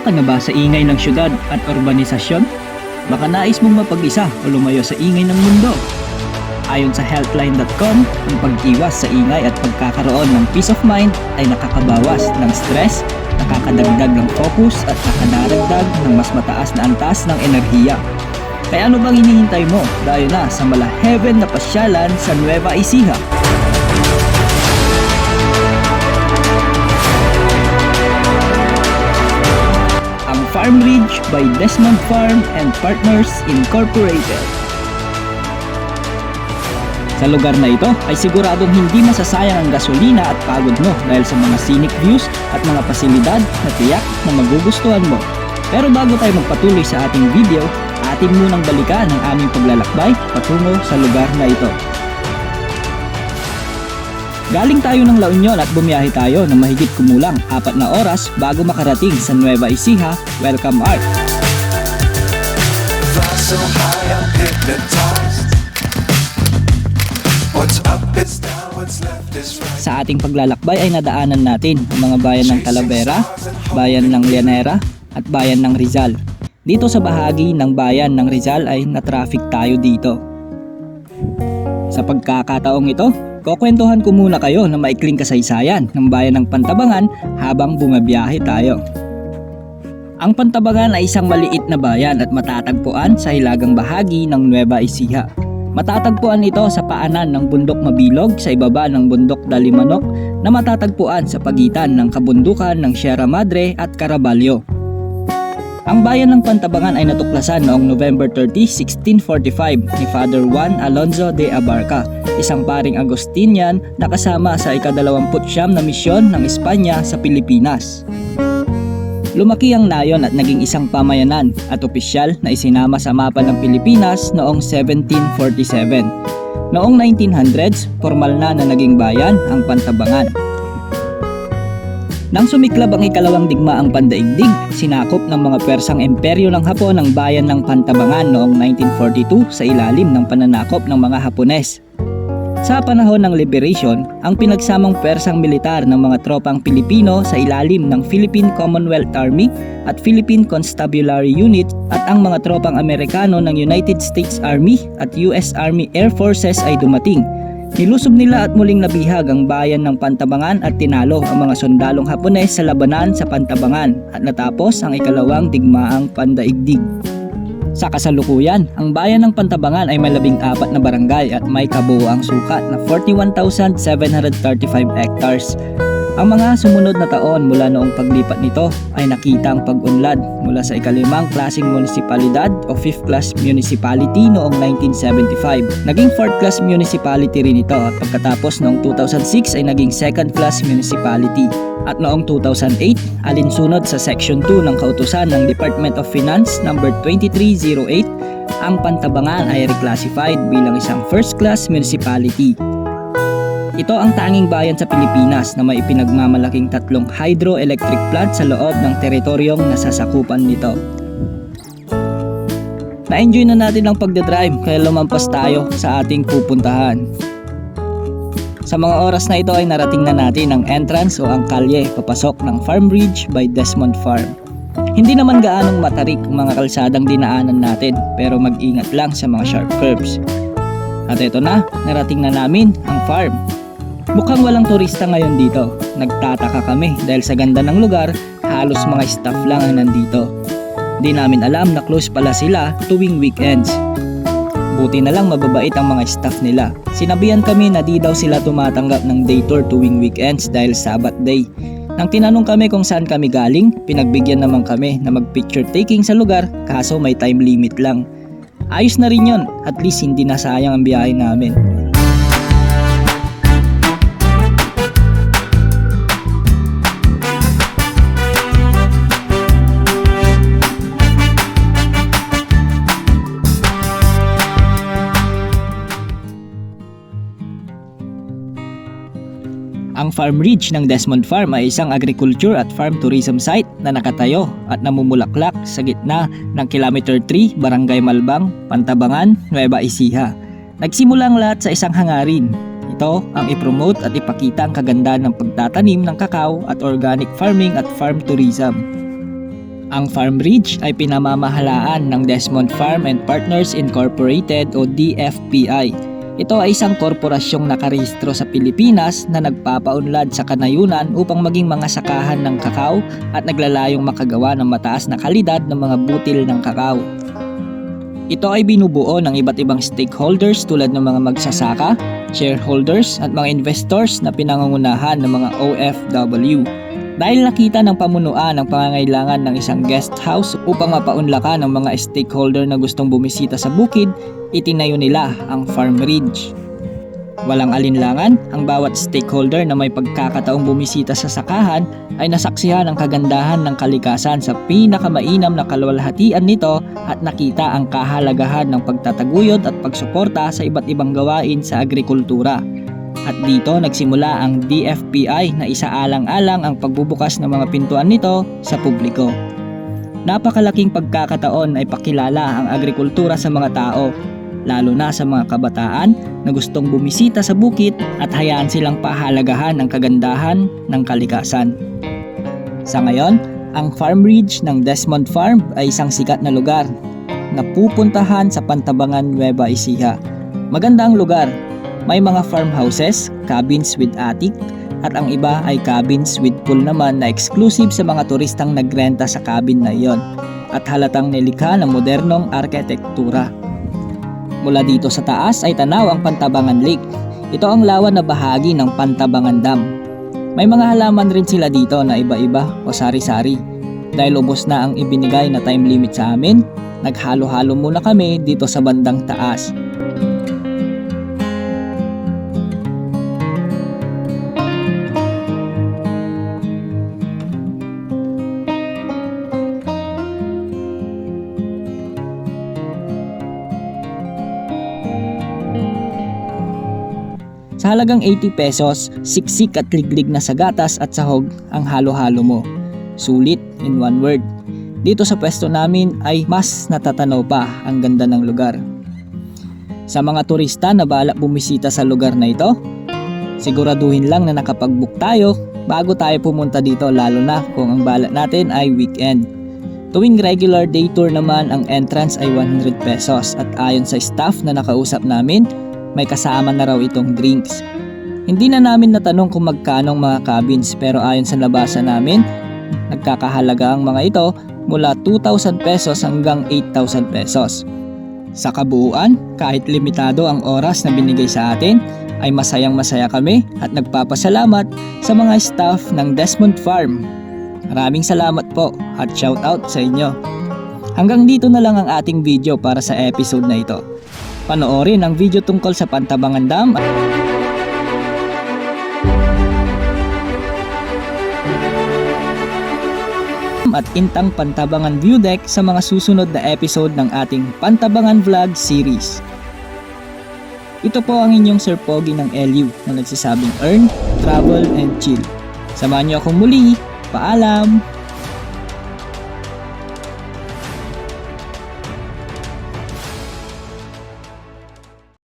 Sanay ka na ba sa ingay ng syudad at urbanisasyon? Baka nais mong mapag-isa o lumayo sa ingay ng mundo. Ayon sa healthline.com, ang pag-iwas sa ingay at pagkakaroon ng peace of mind ay nakakabawas ng stress, nakakadagdag ng focus at nakadaragdag ng mas mataas na antas ng enerhiya. Kaya ano bang hinihintay mo? Dayo na sa mala heaven na pasyalan sa Nueva Ecija. Farm Ridge by Desmond Farm and Partners Incorporated. Sa lugar na ito ay siguradong hindi masasayang ang gasolina at pagod mo dahil sa mga scenic views at mga pasilidad na tiyak na magugustuhan mo. Pero bago tayo magpatuloy sa ating video, atin munang balikan ang aming paglalakbay patungo sa lugar na ito. Galing tayo ng La Union at bumiyahe tayo ng mahigit kumulang apat na oras bago makarating sa Nueva Ecija Welcome Art. Sa ating paglalakbay ay nadaanan natin ang mga bayan ng Talavera, bayan ng Llanera at bayan ng Rizal. Dito sa bahagi ng bayan ng Rizal ay na-traffic tayo dito. Sa pagkakataong ito, kukwentuhan ko muna kayo na maikling kasaysayan ng bayan ng Pantabangan habang bumabiyahe tayo. Ang Pantabangan ay isang maliit na bayan at matatagpuan sa hilagang bahagi ng Nueva Ecija. Matatagpuan ito sa paanan ng bundok Mabilog sa ibaba ng bundok Dalimanok na matatagpuan sa pagitan ng kabundukan ng Sierra Madre at Caraballo. Ang bayan ng Pantabangan ay natuklasan noong November 30, 1645 ni Father Juan Alonzo de Abarca, isang paring Agustinian na kasama sa ikadalawamput siyam na misyon ng Espanya sa Pilipinas. Lumaki ang nayon at naging isang pamayanan at opisyal na isinama sa mapa ng Pilipinas noong 1747. Noong 1900s, formal na na naging bayan ang Pantabangan. Nang sumiklab ang ikalawang digmaang pandaigdig, sinakop ng mga Persang Imperyo ng Hapon ang bayan ng Pantabangan noong 1942 sa ilalim ng pananakop ng mga Hapones. Sa panahon ng liberation, ang pinagsamang Persang militar ng mga tropang Pilipino sa ilalim ng Philippine Commonwealth Army at Philippine Constabulary Unit at ang mga tropang Amerikano ng United States Army at US Army Air Forces ay dumating. Nilusob nila at muling nabihag ang bayan ng Pantabangan at tinalo ang mga sundalong Hapones sa labanan sa Pantabangan at natapos ang ikalawang digmaang pandaigdig. Sa kasalukuyan, ang bayan ng Pantabangan ay may labing apat na barangay at may kabuoang sukat na 41,735 hectares. Ang mga sumunod na taon mula noong paglipat nito ay nakita ang pag-unlad mula sa ikalimang klaseng munisipalidad o 5th class municipality noong 1975. Naging 4th class municipality rin ito at pagkatapos noong 2006 ay naging 2nd class municipality. At noong 2008, alinsunod sa Section 2 ng kautusan ng Department of Finance number 2308, ang Pantabangan ay reclassified bilang isang first class municipality. Ito ang tanging bayan sa Pilipinas na may ipinagmamalaking tatlong hydroelectric plant sa loob ng teritoryong nasasakupan nito. Na-enjoy na natin ang pagdadrive kaya lumampas tayo sa ating pupuntahan. Sa mga oras na ito ay narating na natin ang entrance o ang kalye papasok ng Farm Ridge by Desmond Farm. Hindi naman gaanong matarik ang mga kalsadang dinaanan natin pero mag-ingat lang sa mga sharp curves. At ito na, narating na namin ang farm. Mukhang walang turista ngayon dito. Nagtataka kami dahil sa ganda ng lugar, halos mga staff lang ang nandito. Di namin alam na close pala sila tuwing weekends. Buti na lang mababait ang mga staff nila. Sinabihan kami na di daw sila tumatanggap ng day tour tuwing weekends dahil Sabbath day. Nang tinanong kami kung saan kami galing, pinagbigyan naman kami na mag-picture taking sa lugar kaso may time limit lang. Ayos na rin yon, at least hindi nasayang ang biyahe namin. Ang Farm Ridge ng Desmond Farm ay isang agriculture at farm tourism site na nakatayo at namumulaklak sa gitna ng Kilometer 3, Barangay Malbang, Pantabangan, Nueva Ecija. Nagsimula ang lahat sa isang hangarin. Ito ang ipromote at ipakita ang kaganda ng pagtatanim ng kakao at organic farming at farm tourism. Ang Farm Ridge ay pinamamahalaan ng Desmond Farm and Partners Incorporated o DFPI. Ito ay isang korporasyong nakarehistro sa Pilipinas na nagpapaunlad sa kanayunan upang maging mga sakahan ng kakao at naglalayong makagawa ng mataas na kalidad ng mga butil ng kakao. Ito ay binubuo ng iba't ibang stakeholders tulad ng mga magsasaka, shareholders at mga investors na pinangungunahan ng mga OFW. Dahil nakita ng pamunuan ang pangangailangan ng isang guest house upang mapaunlakan ng mga stakeholder na gustong bumisita sa bukid, itinayo nila ang Farm Ridge. Walang alinlangan, ang bawat stakeholder na may pagkakataong bumisita sa sakahan ay nasaksihan ang kagandahan ng kalikasan sa pinakamainam na kalwalhatian nito at nakita ang kahalagahan ng pagtataguyod at pagsuporta sa iba't ibang gawain sa agrikultura. At dito nagsimula ang DFPI na isaalang-alang ang pagbubukas ng mga pintuan nito sa publiko. Napakalaking pagkakataon ay pakilala ang agrikultura sa mga tao, lalo na sa mga kabataan na gustong bumisita sa bukit at hayaan silang pahalagahan ang kagandahan ng kalikasan. Sa ngayon, ang Farm Ridge ng Desmond Farm ay isang sikat na lugar na pupuntahan sa Pantabangan, Nueva Ecija. Maganda ang lugar. May mga farmhouses, cabins with attic, at ang iba ay cabins with pool naman na exclusive sa mga turistang nagrenta sa cabin na iyon at halatang nilikha ng modernong arkitektura. Mula dito sa taas ay tanaw ang Pantabangan Lake. Ito ang lawan na bahagi ng Pantabangan Dam. May mga halaman rin sila dito na iba-iba o sari-sari. Dahil ubos na ang ibinigay na time limit sa amin, naghalo-halo muna kami dito sa bandang taas. Halagang 80 pesos, siksik at liglig na sa gatas at sahog ang halo-halo mo. Sulit in one word. Dito sa pwesto namin ay mas natatanaw pa ang ganda ng lugar. Sa mga turista na balak bumisita sa lugar na ito, siguraduhin lang na nakapag-book tayo bago tayo pumunta dito lalo na kung ang balak natin ay weekend. Tuwing regular day tour naman ang entrance ay 100 pesos at ayon sa staff na nakausap namin, may kasama na raw itong drinks. Hindi na namin natanong kung magkano ang mga cabins pero ayon sa nabasa namin, nagkakahalaga ang mga ito mula 2,000 pesos hanggang 8,000 pesos. Sa kabuuan, kahit limitado ang oras na binigay sa atin, ay masayang masaya kami at nagpapasalamat sa mga staff ng Desmond Farm. Maraming salamat po at shout out sa inyo. Hanggang dito na lang ang ating video para sa episode na ito. Panoorin ang video tungkol sa Pantabangan Dam at Intang Pantabangan View Deck sa mga susunod na episode ng ating Pantabangan Vlog series. Ito po ang inyong Sir Pogi ng LU na nagsasabing earn, travel, and chill. Samahan niyo akong muli. Paalam!